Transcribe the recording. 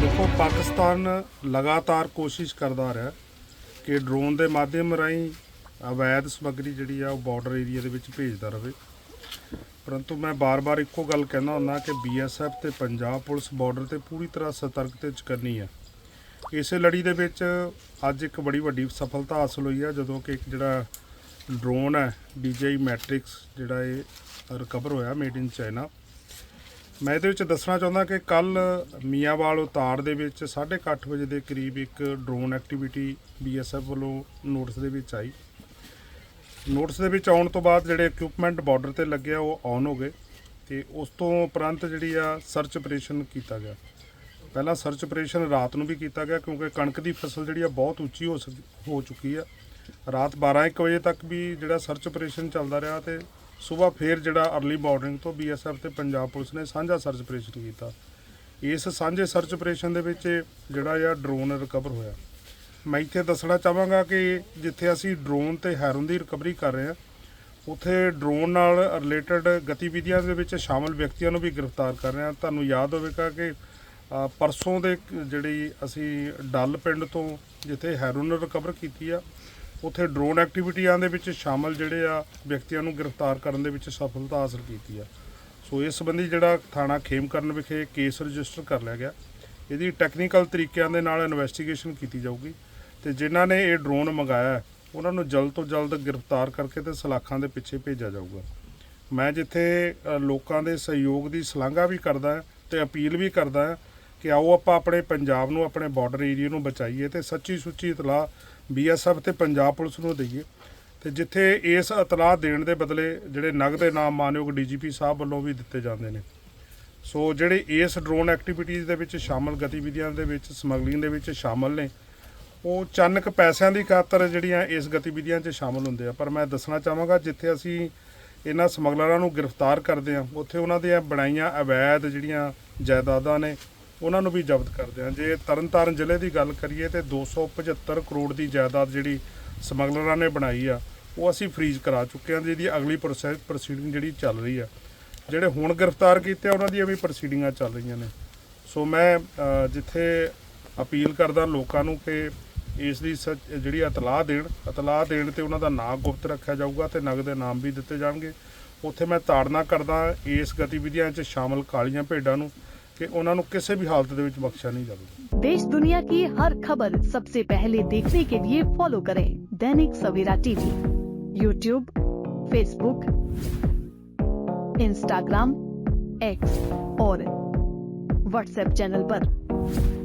ਦੇਖੋ, ਪਾਕਿਸਤਾਨ ਲਗਾਤਾਰ ਕੋਸ਼ਿਸ਼ ਕਰਦਾ ਰਿਹਾ ਕਿ ਡਰੋਨ ਦੇ ਮਾਧਿਅਮ ਰਾਹੀਂ ਅਵੈਧ ਸਮੱਗਰੀ ਜਿਹੜੀ ਆ ਉਹ ਬਾਰਡਰ ਏਰੀਆ ਦੇ ਵਿੱਚ ਭੇਜਦਾ ਰਹੇ ਪਰੰਤੂ ਮੈਂ ਬਾਰ-ਬਾਰ ਇੱਕੋ ਗੱਲ ਕਹਿੰਦਾ ਹੁੰਦਾ ਕਿ ਬੀਐਸਐਫ ਤੇ ਪੰਜਾਬ ਪੁਲਿਸ ਬਾਰਡਰ ਤੇ ਪੂਰੀ ਤਰ੍ਹਾਂ ਸਤਰਕ ਤੇ ਚਕੰਨੀ ਆ। ਇਸੇ ਲੜੀ ਦੇ ਵਿੱਚ ਅੱਜ ਇੱਕ ਬੜੀ ਵੱਡੀ ਸਫਲਤਾ ਹਾਸਲ ਹੋਈ ਆ, ਜਦੋਂ ਕਿ ਇੱਕ ਜਿਹੜਾ ਡਰੋਨ ਹੈ DJI ਮੈਟ੍ਰਿਕਸ ਜਿਹੜਾ ਇਹ ਰਿਕਵਰ ਹੋਇਆ ਮੇਡ ਇਨ ਚਾਈਨਾ ਮੈਂ ਇਹਦੇ ਵਿੱਚ ਦੱਸਣਾ ਚਾਹੁੰਦਾ ਕਿ ਕੱਲ ਮੀਆਂਵਾਲ ਉਤਾਰ ਦੇ ਵਿੱਚ 8:30 ਵਜੇ ਦੇ ਕਰੀਬ ਇੱਕ ਡਰੋਨ ਐਕਟੀਵਿਟੀ ਬੀਐਸਐਫ ਵੱਲੋਂ ਨੋਟਿਸ ਦੇ ਵਿੱਚ ਆਈ। ਨੋਟਿਸ ਦੇ ਵਿੱਚ ਆਉਣ ਤੋਂ ਬਾਅਦ ਜਿਹੜੇ ਇਕਵਿਪਮੈਂਟ ਬਾਰਡਰ ਤੇ ਲੱਗਿਆ ਉਹ ਔਨ ਹੋ ਗਏ ਤੇ ਉਸ ਤੋਂ ਉਪਰੰਤ ਜਿਹੜੀ ਆ ਸਰਚ ਆਪਰੇਸ਼ਨ ਕੀਤਾ ਗਿਆ। ਪਹਿਲਾਂ ਸਰਚ ਆਪਰੇਸ਼ਨ ਰਾਤ ਨੂੰ ਵੀ ਕੀਤਾ ਗਿਆ ਕਿਉਂਕਿ ਕਣਕ ਦੀ ਫਸਲ ਜਿਹੜੀ ਆ ਬਹੁਤ ਉੱਚੀ ਹੋ ਸਕ- ਹੋ ਚੁੱਕੀ ਆ। ਰਾਤ 12:00 ਵਜੇ ਤੱਕ ਵੀ ਜਿਹੜਾ ਸਰਚ ਆਪਰੇਸ਼ਨ ਚੱਲਦਾ ਰਿਹਾ ਤੇ ਸਵੇਰ ਫੇਰ ਜਿਹੜਾ ਅਰਲੀ ਮਾਰਨਿੰਗ ਤੋਂ ਬੀਐਸਐਫ ਤੇ ਪੰਜਾਬ ਪੁਲਿਸ ਨੇ ਸਾਂਝਾ ਸਰਚ ਆਪਰੇਸ਼ਨ ਕੀਤਾ। ਇਸ ਸਾਂਝੇ ਸਰਚ ਆਪਰੇਸ਼ਨ ਦੇ ਵਿੱਚ ਜਿਹੜਾ ਆ ਡਰੋਨ ਰਿਕਵਰ ਹੋਇਆ। ਮੈਂ ਇੱਥੇ ਦੱਸਣਾ ਚਾਹਾਂਗਾ ਕਿ ਜਿੱਥੇ ਅਸੀਂ ਡਰੋਨ ਤੇ ਹੈਰਨ ਦੀ ਰਿਕਵਰੀ ਕਰ ਰਹੇ ਹਾਂ, ਉੱਥੇ ਡਰੋਨ ਨਾਲ ਰਿਲੇਟਡ ਗਤੀਵਿਧੀਆਂ ਦੇ ਵਿੱਚ ਸ਼ਾਮਲ ਵਿਅਕਤੀਆਂ ਨੂੰ ਵੀ ਗ੍ਰਿਫਤਾਰ ਕਰ ਰਹੇ ਹਾਂ। ਤੁਹਾਨੂੰ ਯਾਦ ਹੋਵੇਗਾ ਕਿ ਪਰਸੋਂ ਦੇ ਜਿਹੜੀ ਅਸੀਂ ਡੱਲ ਪਿੰਡ ਤੋਂ ਜਿੱਥੇ ਹੈਰੋਨ ਰਿਕਵਰ ਕੀਤੀ ਆ ਉੱਥੇ ਡਰੋਨ ਐਕਟੀਵਿਟੀਆਂ ਦੇ ਵਿੱਚ ਸ਼ਾਮਲ ਜਿਹੜੇ ਆ, ਵਿਅਕਤੀਆਂ ਨੂੰ ਗ੍ਰਿਫਤਾਰ ਕਰਨ ਦੇ ਵਿੱਚ ਸਫਲਤਾ ਹਾਸਲ ਕੀਤੀ ਆ। ਸੋ ਇਸ ਸੰਬੰਧੀ ਜਿਹੜਾ ਥਾਣਾ ਖੇਮਕਰਨ ਵਿਖੇ ਕੇਸ ਰਜਿਸਟਰ ਕਰ ਲਿਆ ਗਿਆ। ਇਹਦੀ ਟੈਕਨੀਕਲ ਤਰੀਕਿਆਂ ਦੇ ਨਾਲ ਇਨਵੈਸਟੀਗੇਸ਼ਨ ਕੀਤੀ ਜਾਊਗੀ ਤੇ ਜਿਨ੍ਹਾਂ ਨੇ ਇਹ ਡਰੋਨ ਮੰਗਾਇਆ ਉਹਨਾਂ ਨੂੰ ਜਲਦ ਤੋਂ ਜਲਦ ਗ੍ਰਿਫਤਾਰ ਕਰਕੇ ਤੇ ਸਲਾਖਾਂ ਦੇ ਪਿੱਛੇ ਭੇਜਿਆ ਜਾਊਗਾ। ਮੈਂ ਜਿੱਥੇ ਲੋਕਾਂ ਦੇ ਸਹਿਯੋਗ ਦੀ ਸ਼ਲਾਘਾ ਵੀ ਕਰਦਾ ਹਾਂ ਤੇ ਅਪੀਲ ਵੀ ਕਰਦਾ ਕਿ ਆਓ ਆਪਾਂ ਆਪਣੇ ਪੰਜਾਬ ਨੂੰ, ਆਪਣੇ ਬਾਰਡਰ ਏਰੀਆ ਨੂੰ ਬਚਾਈਏ ਤੇ ਸੱਚੀ ਸੁੱਚੀ ਇਤਲਾਹ ਬੀਐਸਐਫ ਤੇ ਪੰਜਾਬ ਪੁਲਿਸ ਨੂੰ ਦਈਏ। ਤੇ ਜਿੱਥੇ ਇਸ ਇਤਲਾਹ ਦੇਣ ਦੇ ਬਦਲੇ ਜਿਹੜੇ ਨਗਦ ਇਨਾਮ ਮਾਨਯੋਗ ਡੀਜੀਪੀ ਸਾਹਿਬ ਵੱਲੋਂ ਵੀ ਦਿੱਤੇ ਜਾਂਦੇ ਨੇ। ਸੋ ਜਿਹੜੇ ਇਸ ਡਰੋਨ ਐਕਟੀਵਿਟੀਜ਼ ਦੇ ਵਿੱਚ ਸ਼ਾਮਲ ਗਤੀਵਿਧੀਆਂ ਦੇ ਵਿੱਚ, ਸਮਗਲਿੰਗ ਦੇ ਵਿੱਚ ਸ਼ਾਮਲ ਨੇ, ਉਹ ਚੰਨਕ ਪੈਸਿਆਂ ਦੀ ਖਾਤਰ ਜਿਹੜੀਆਂ ਇਸ ਗਤੀਵਿਧੀਆਂ 'ਚ ਸ਼ਾਮਲ ਹੁੰਦੇ ਆ। ਪਰ ਮੈਂ ਦੱਸਣਾ ਚਾਹਾਂਗਾ, ਜਿੱਥੇ ਅਸੀਂ ਇਹਨਾਂ ਸਮਗਲਰਾਂ ਨੂੰ ਗ੍ਰਿਫਤਾਰ ਕਰਦੇ ਆ ਉੱਥੇ ਉਹਨਾਂ ਦੀਆਂ ਬਣਾਈਆਂ ਅਵੈਧ ਜਿਹੜੀਆਂ ਜਾਇਦਾਦਾਂ ਨੇ ਉਹਨਾਂ ਨੂੰ ਵੀ ਜ਼ਬਤ ਕਰਦੇ ਹਾਂ। ਜੇ ਤਰਨਤਾਰਨ ਜ਼ਿਲ੍ਹੇ ਦੀ ਗੱਲ ਕਰੀਏ ਤੇ 275 ਕਰੋੜ ਦੀ ਜਾਇਦਾਦ ਜਿਹੜੀ ਸਮਗਲਰਾਂ ਨੇ ਬਣਾਈ ਆ ਉਹ ਅਸੀਂ ਫ੍ਰੀਜ਼ ਕਰਾ ਚੁੱਕੇ ਹਾਂ ਜਿਹਦੀ ਅਗਲੀ ਪ੍ਰੋਸੈਸ ਪ੍ਰੋਸੀਡਿੰਗ ਜਿਹੜੀ ਚੱਲ ਰਹੀ ਆ। ਜਿਹੜੇ ਹੁਣ ਗ੍ਰਿਫਤਾਰ ਕੀਤੇ ਆ, ਉਹਨਾਂ ਦੀਆਂ ਵੀ ਪ੍ਰੋਸੀਡਿੰਗਾਂ ਚੱਲ ਰਹੀਆਂ ਨੇ। ਸੋ ਮੈਂ ਜਿੱਥੇ ਅਪੀਲ ਕਰਦਾ ਲੋਕਾਂ ਨੂੰ ਕਿ ਇਸ ਦੀ ਸੱਚ- ਜਿਹੜੀ ਇਤਲਾਹ ਦੇਣ ਇਤਲਾਹ ਦੇਣ ਤੇ ਉਹਨਾਂ ਦਾ ਨਾਂ ਗੁਪਤ ਰੱਖਿਆ ਜਾਊਗਾ ਤੇ ਨਗਦ ਇਨਾਮ ਵੀ ਦਿੱਤੇ ਜਾਣਗੇ। ਉੱਥੇ ਮੈਂ ਤਾੜਨਾ ਕਰਦਾ ਇਸ ਗਤੀਵਿਧੀਆਂ 'ਚ ਸ਼ਾਮਲ ਕਾਲੀਆਂ ਭੇਡਾਂ ਨੂੰ ਕਿ ਉਹਨਾਂ ਨੂੰ ਕਿਸੇ ਵੀ ਹਾਲਤ ਦੇ ਵਿੱਚ ਬਖਸ਼ਿਆ ਨਹੀਂ ਜਾਵੇਗਾ देश दुनिया की हर खबर सबसे पहले देखने के लिए फॉलो करें Dainik Savera TV YouTube Facebook Instagram X और व्हाट्सएप चैनल पर।